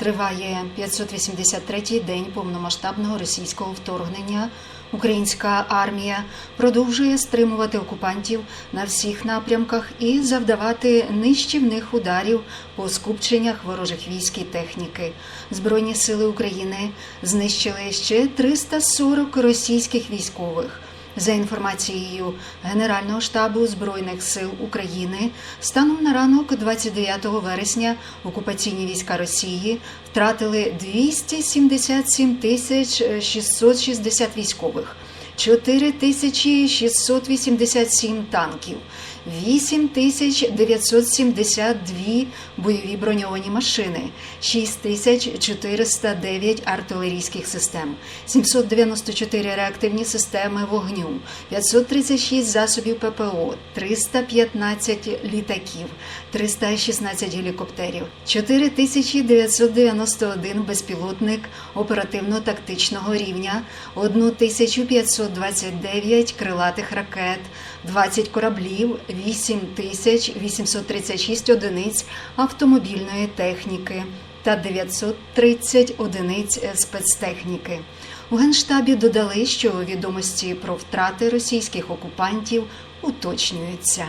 Триває 583-й день повномасштабного російського вторгнення. Українська армія продовжує стримувати окупантів на всіх напрямках і завдавати нищівних ударів по скупченнях ворожих військ і техніки. Збройні сили України знищили ще 340 російських військових. За інформацією Генерального штабу Збройних сил України, станом на ранок 29 вересня окупаційні війська Росії втратили 277 тисяч 660 військових, 4687 танків, 8972 бойові броньовані машини, 6409 артилерійських систем, 794 реактивні системи вогню, 536 засобів ППО, 315 літаків, 316 гелікоптерів, 4991 безпілотник оперативно-тактичного рівня, 1529 крилатих ракет, 20 кораблів, 8836 одиниць автомобільної техніки та 930 одиниць спецтехніки. У Генштабі додали, що відомості про втрати російських окупантів уточнюються.